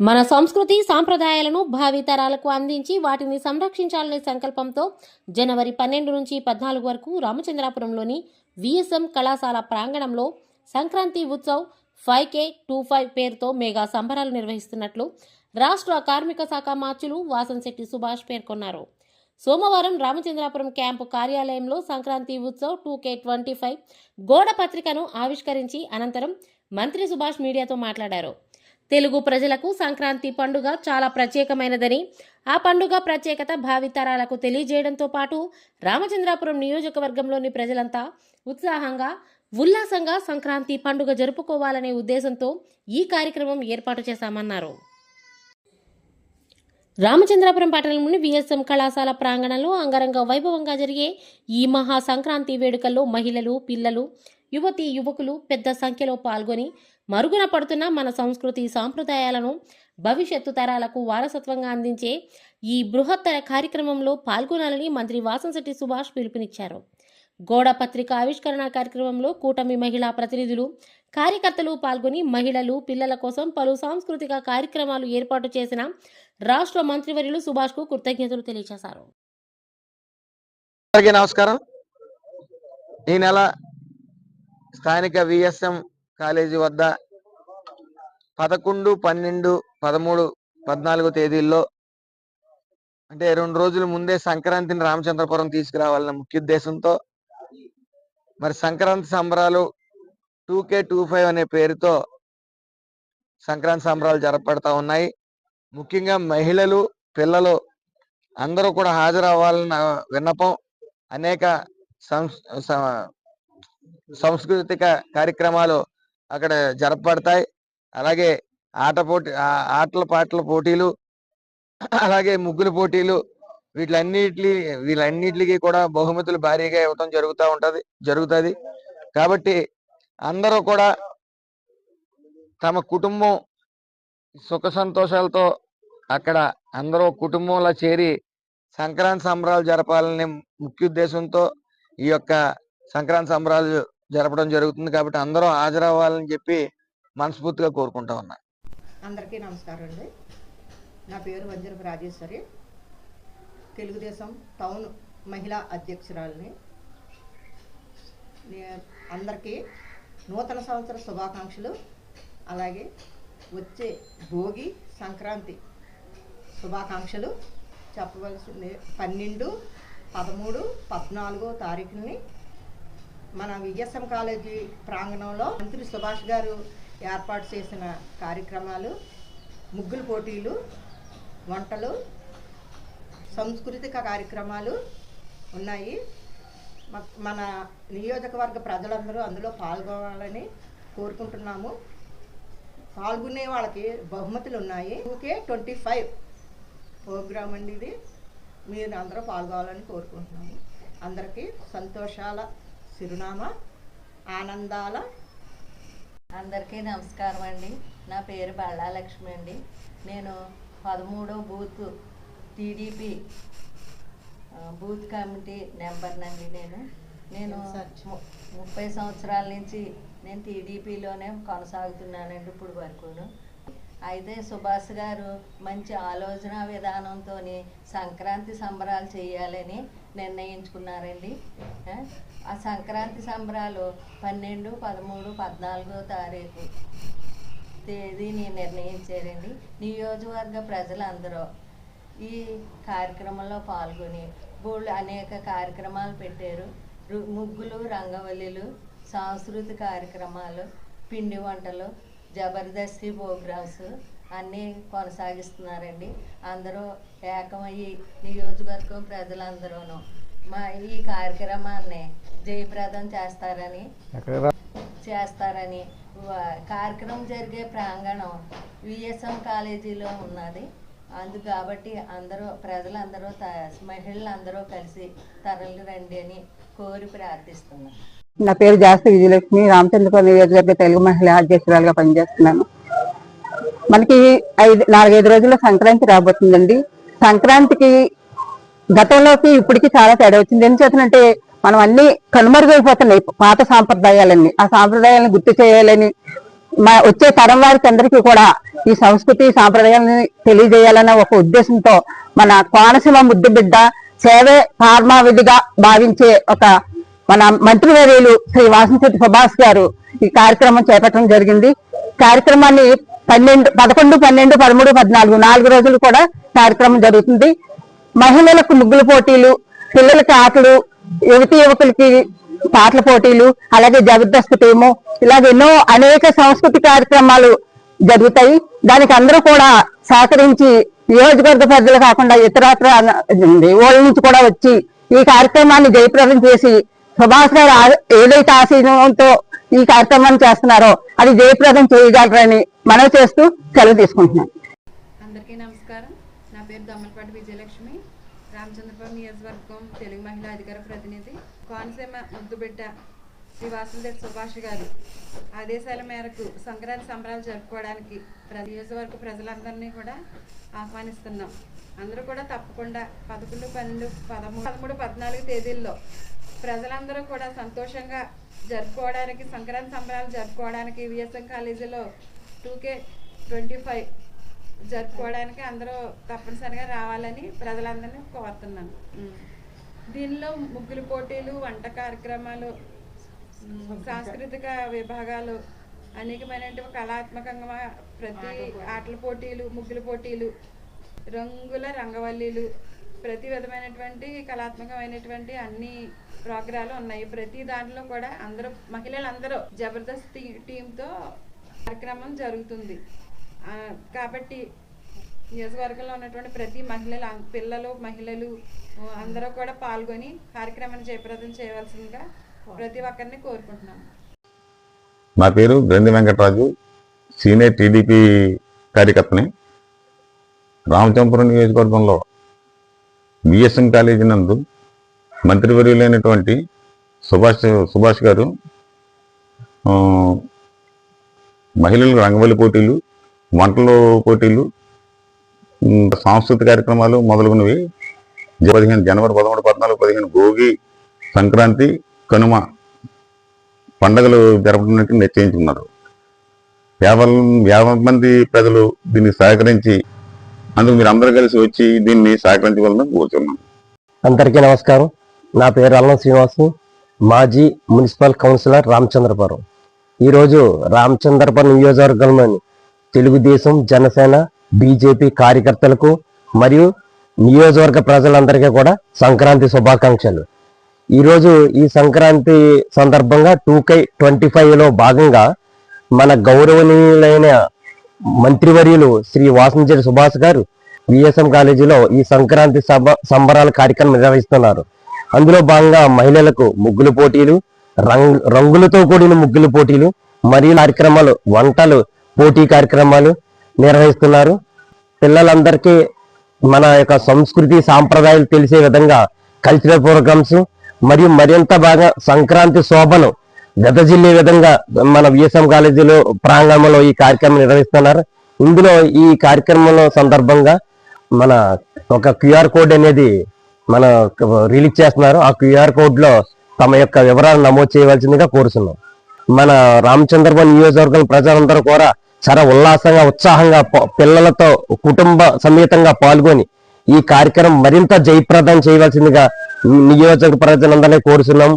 మన సంస్కృతి సాంప్రదాయాలను భావితరాలకు అందించి వాటిని సంరక్షించాలనే సంకల్పంతో జనవరి పన్నెండు నుంచి పద్నాలుగు వరకు రామచంద్రాపురంలోని విఎస్ఎం కళాశాల ప్రాంగణంలో Sankranti Utsav five K two five పేరుతో మెగా సంబరాలు నిర్వహిస్తున్నట్లు రాష్ట్ర కార్మిక శాఖ మార్చులు వాసంశెట్టి సుభాష్ పేర్కొన్నారు. సోమవారం రామచంద్రాపురం క్యాంపు కార్యాలయంలో Sankranti Utsav two K twenty five గోడ పత్రికను ఆవిష్కరించి అనంతరం మంత్రి సుభాష్ మీడియాతో మాట్లాడారు. తెలుగు ప్రజలకు సంక్రాంతి పండుగ చాలా ప్రత్యేకమైనదని ఆ పండుగ ప్రత్యేకత భావితరాలకు తెలియజేయడంతో పాటు రామచంద్రాపురం నియోజకవర్గంలోని ప్రజలంతా ఉత్సాహంగా ఉల్లాసంగా సంక్రాంతి పండుగ జరుపుకోవాలనే ఉద్దేశంతో ఈ కార్యక్రమం ఏర్పాటు చేశామన్నారు. రామచంద్రాపురం పట్టణంలోని విఎస్ఎం కళాశాల ప్రాంగణంలో అంగరంగ వైభవంగా జరిగే ఈ మహా సంక్రాంతి వేడుకల్లో మహిళలు పిల్లలు యువతి యువకులు పెద్ద సంఖ్యలో పాల్గొని మరుగున పడుతున్న మన సంస్కృతి సాంప్రదాయాలను భవిష్యత్తు తరాలకు వారసత్వంగా అందించే ఈ బృహత్తర కార్యక్రమంలో పాల్గొనాలని మంత్రి వాసంశెట్టి సుభాష్ పిలుపునిచ్చారు. గోడ పత్రిక ఆవిష్కరణ కార్యక్రమంలో కూటమి మహిళా ప్రతినిధులు కార్యకర్తలు పాల్గొని మహిళలు పిల్లల కోసం పలు సాంస్కృతిక కార్యక్రమాలు ఏర్పాటు చేసిన రాష్ట్ర మంత్రివర్యులు సుభాష్కు కృతజ్ఞతలు తెలియజేశారు. నమస్కారం. ఈ నెల స్థానిక విఎస్ఎం కాలేజీ వద్ద పదకొండు పన్నెండు పదమూడు పద్నాలుగు తేదీల్లో అంటే రెండు రోజుల ముందే సంక్రాంతిని రామచంద్రపురం తీసుకురావాలన్న ముఖ్య ఉద్దేశంతో మరి సంక్రాంతి సంబరాలు టూ కే టూ ఫైవ్ అనే పేరుతో సంక్రాంతి సంబరాలు జరపబడతా ఉన్నాయి. ముఖ్యంగా మహిళలు పిల్లలు అందరూ కూడా హాజరవ్వాలన్న విన్నపం అనేక సంస్- సాంస్కృతిక కార్యక్రమాలు అక్కడ జరపబడతాయి. అలాగే ఆట పోటీ ఆటల పాటల పోటీలు అలాగే ముగ్గుల పోటీలు వీటిలన్నిటి వీళ్ళన్నిటికి కూడా బహుమతులు భారీగా ఇవ్వటం జరుగుతూ ఉంటుంది జరుగుతుంది. కాబట్టి అందరూ కూడా తమ కుటుంబం సుఖ సంతోషాలతో అక్కడ అందరూ కుటుంబంలో చేరి సంక్రాంతి సంబరాలు జరపాలనే ముఖ్య ఉద్దేశంతో ఈ యొక్క సంక్రాంతి సంబరాలు జరపడం జరుగుతుంది కాబట్టి అందరూ హాజరవ్వాలని చెప్పి మనస్ఫూర్తిగా కోరుకుంటా ఉన్నా. అందరికీ నమస్కారం అండి. నా పేరు వంజరపు రాజేశ్వరి. తెలుగుదేశం టౌన్ మహిళా అధ్యక్షురాలని. అందరికీ నూతన సంవత్సర శుభాకాంక్షలు. అలాగే వచ్చే భోగి సంక్రాంతి శుభాకాంక్షలు. చెప్పవలసింది పన్నెండు పదమూడు పద్నాలుగో తారీఖుని మన విఎస్ఎం కాలేజీ ప్రాంగణంలో మంత్రి సుభాష్ గారు ఏర్పాటు చేసిన కార్యక్రమాలు ముగ్గుల పోటీలు వంటలు సాంస్కృతిక కార్యక్రమాలు ఉన్నాయి. మన నియోజకవర్గ ప్రజలందరూ అందులో పాల్గొనాలని కోరుకుంటున్నాము. పాల్గొనే వాళ్ళకి బహుమతులు ఉన్నాయి. ఊకే ట్వంటీ ఫైవ్ ప్రోగ్రామ్ అండి ఇది. మీరు అందరూ పాల్గొనాలని కోరుకుంటున్నాము. అందరికీ సంతోషాల చిరునామా ఆనందాల. అందరికీ నమస్కారం అండి. నా పేరు బళ్ళాలక్ష్మి అండి. నేను పదమూడో బూత్ టీడీపీ బూత్ కమిటీ నెంబర్నండి నేను. నేను ముప్పై సంవత్సరాల నుంచి నేను టీడీపీలోనే కొనసాగుతున్నానండి ఇప్పుడు వరకును. అయితే సుభాష్ గారు మంచి ఆలోచన విధానంతో సంక్రాంతి సంబరాలు చేయాలని నిర్ణయించుకున్నారండి. ఆ, సంక్రాంతి సంబరాలు పన్నెండు పదమూడు పద్నాలుగో తారీఖు తేదీని నిర్ణయించారండి. నియోజకవర్గ ప్రజలందరూ ఈ కార్యక్రమంలో పాల్గొని బోళ్ళు అనేక కార్యక్రమాలు పెట్టారు. ముగ్గులు రంగవల్లిలు సాంస్కృతిక కార్యక్రమాలు పిండి వంటలు జబర్దస్తి ప్రోగ్రామ్స్ అన్నీ కొనసాగిస్తున్నారండి. అందరూ ఏకమయ్యి నియోజకవర్గం ప్రజలందరూను. మా ఈ కార్యక్రమాన్ని జయప్రదం చేస్తారని చేస్తారని కార్యక్రమం జరిగే ప్రాంగణం విఎస్ఎం కాలేజీలో ఉన్నది. అందు కాబట్టి అందరూ ప్రజలందరూ త మహిళలందరూ కలిసి తరలి రండి అని కోరి ప్రార్థిస్తున్నాను నా పేరు జాస్తి విజయలక్ష్మి. రామచంద్రపురం నియోజకవర్గ తెలుగు మహిళ అధ్యక్షురాలుగా పనిచేస్తున్నాను. మనకి ఐదు నాలుగైదు రోజుల్లో సంక్రాంతి రాబోతుందండి. సంక్రాంతికి గతంలోకి ఇప్పటికి చాలా తేడా వచ్చింది. ఏం చేతనంటే మనం అన్ని కనుమరుగైపోతున్నాయి పాత సాంప్రదాయాలన్నీ. ఆ సాంప్రదాయాలను గుర్తు చేయాలని మా వచ్చే తరం వారికి అందరికీ కూడా ఈ సంస్కృతి సాంప్రదాయాలని తెలియజేయాలన్న ఒక ఉద్దేశంతో మన కోనసీమ ముద్దు బిడ్డ సేవే పార్మావిధిగా భావించే ఒక మన మంత్రివర్యులు శ్రీ వాసంశెట్టి సుభాష్ గారు ఈ కార్యక్రమం చేపట్టడం జరిగింది. కార్యక్రమాన్ని పన్నెండు పదకొండు పన్నెండు పదమూడు పద్నాలుగు నాలుగు రోజులు కూడా కార్యక్రమం జరుగుతుంది. మహిళలకు ముగ్గుల పోటీలు పిల్లలకి ఆటలు యువతి యువకులకి పాటల పోటీలు అలాగే జబర్దస్త్ టీము ఇలాగ ఎన్నో అనేక సంస్కృతి కార్యక్రమాలు జరుగుతాయి. దానికి అందరూ కూడా సహకరించి నియోజకవర్గ ప్రజలు కాకుండా ఇతరత్ర ఊళ్ళ నుంచి కూడా వచ్చి ఈ కార్యక్రమాన్ని జయప్రదం చేసి సుభాష్ గారు ఏదైతే ఆశయంతో ఈ కార్యక్రమం చేస్తున్నారో అది జయప్రదం చేయగలరని మనం చేస్తూ సెలవు తీసుకుంటున్నాను. అందరికీ నమస్కారం. నా పేరు దమ్మలపాటి విజయలక్ష్మి. రామచంద్రపురం నియోజకవర్గం తెలుగు మహిళా అధికార ప్రతినిధి. కోనసీమ ముద్దుబిడ్డ శ్రీ వాసులరెడ్డి సుభాష్ గారు ఆదేశాల మేరకు సంక్రాంతి సంబరాలు జరుపుకోవడానికి నియోజకవర్గ ప్రజలందరినీ కూడా ఆహ్వానిస్తున్నాం. అందరూ కూడా తప్పకుండా పదకొండు పన్నెండు పదమూడు పదమూడు పద్నాలుగు తేదీల్లో ప్రజలందరూ కూడా సంతోషంగా జరుపుకోవడానికి సంక్రాంతి సంబరాలు జరుపుకోవడానికి విఎస్ఎం కాలేజీలో టూ కే ట్వంటీ ఫైవ్ జరుపుకోవడానికి అందరూ తప్పనిసరిగా రావాలని ప్రజలందరినీ కోరుతున్నాను. దీనిలో ముగ్గులు పోటీలు వంట కార్యక్రమాలు సాంస్కృతిక విభాగాలు అనేకమైనటువంటి కళాత్మకంగా ప్రతి ఆటల పోటీలు ముగ్గుల పోటీలు రంగుల రంగవల్లీలు ప్రతి విధమైనటువంటి కళాత్మకమైనటువంటి అన్ని ప్రోగ్రాలు ఉన్నాయి. ప్రతి దాంట్లో కూడా అందరూ మహిళలందరూ జబర్దస్త్ టీ- టీంతో కార్యక్రమం జరుగుతుంది. కాబట్టి నియోజకవర్గంలో ఉన్నటువంటి ప్రతి మహిళలు పిల్లలు మహిళలు అందరూ కూడా పాల్గొని కార్యక్రమాన్ని జయప్రదం చేయవలసిందిగా ప్రతి ఒక్కరిని కోరుకుంటున్నాము. నా పేరు గ్రంథి వెంకటరాజు సీనియర్ టీడీపీ కార్యకర్తని. రామచంపురం నియోజకవర్గంలో బిఎస్ఎం కాలేజీ నందు మంత్రివర్యులైనటువంటి సుభాష్ సుభాష్ గారు మహిళలు రంగవల్లి పోటీలు వంటలు పోటీలు సాంస్కృతిక కార్యక్రమాలు మొదలగునవి. పదిహేను జనవరి పదమూడు పద్నాలుగు పదిహేను భోగి సంక్రాంతి కనుమ పండుగలు జరపడానికి నిశ్చయించుకున్నారు. యాభై యాభై మంది ప్రజలు దీన్ని సహకరించి అందుకు మీరు అందరూ కలిసి వచ్చి దీన్ని సహకరించవలన కోరుతున్నాం అందరికీ నమస్కారం. నా పేరు అల్లం శ్రీనివాసు. మాజీ మున్సిపల్ కౌన్సిలర్ రామచంద్రపురం. ఈరోజు రామచంద్రపురం నియోజకవర్గంలోని తెలుగుదేశం జనసేన బీజేపీ కార్యకర్తలకు మరియు నియోజకవర్గ ప్రజలందరికీ కూడా సంక్రాంతి శుభాకాంక్షలు. ఈరోజు ఈ సంక్రాంతి సందర్భంగా టూ కై ట్వంటీ ఫైవ్లో భాగంగా మన గౌరవనీయులైన మంత్రివర్యులు శ్రీ వాసంచెడి సుభాష్ గారు విఎస్ఎం కాలేజీలో ఈ సంక్రాంతి సభ సంబరాల కార్యక్రమం నిర్వహిస్తున్నారు. అందులో భాగంగా మహిళలకు ముగ్గులు పోటీలు రంగు రంగులతో కూడిన ముగ్గులు పోటీలు మరియు కార్యక్రమాలు వంటలు పోటీ కార్యక్రమాలు నిర్వహిస్తున్నారు. పిల్లలందరికీ మన యొక్క సంస్కృతి సాంప్రదాయాలు తెలిసే విధంగా కల్చరల్ ప్రోగ్రామ్స్ మరియు మరింత బాగా సంక్రాంతి శోభను వెదజిల్లే విధంగా మన విఎస్ఎం కాలేజీలో ప్రాంగణంలో ఈ కార్యక్రమం నిర్వహిస్తున్నారు. ఇందులో ఈ కార్యక్రమంలో సందర్భంగా మన ఒక క్యూఆర్ కోడ్ అనేది మన రిలీజ్ చేస్తున్నారు. ఆ క్యూఆర్ కోడ్లో తమ యొక్క వివరాలు నమోదు చేయవలసిందిగా కోరుతున్నాం మన రామచంద్రపురం నియోజకవర్గం ప్రజలందరూ కూడా చాలా ఉల్లాసంగా ఉత్సాహంగా పిల్లలతో కుటుంబ సమేతంగా పాల్గొని ఈ కార్యక్రమం మరింత జయప్రదం చేయవలసిందిగా నియోజక ప్రజలందరినీ కోరుతున్నాం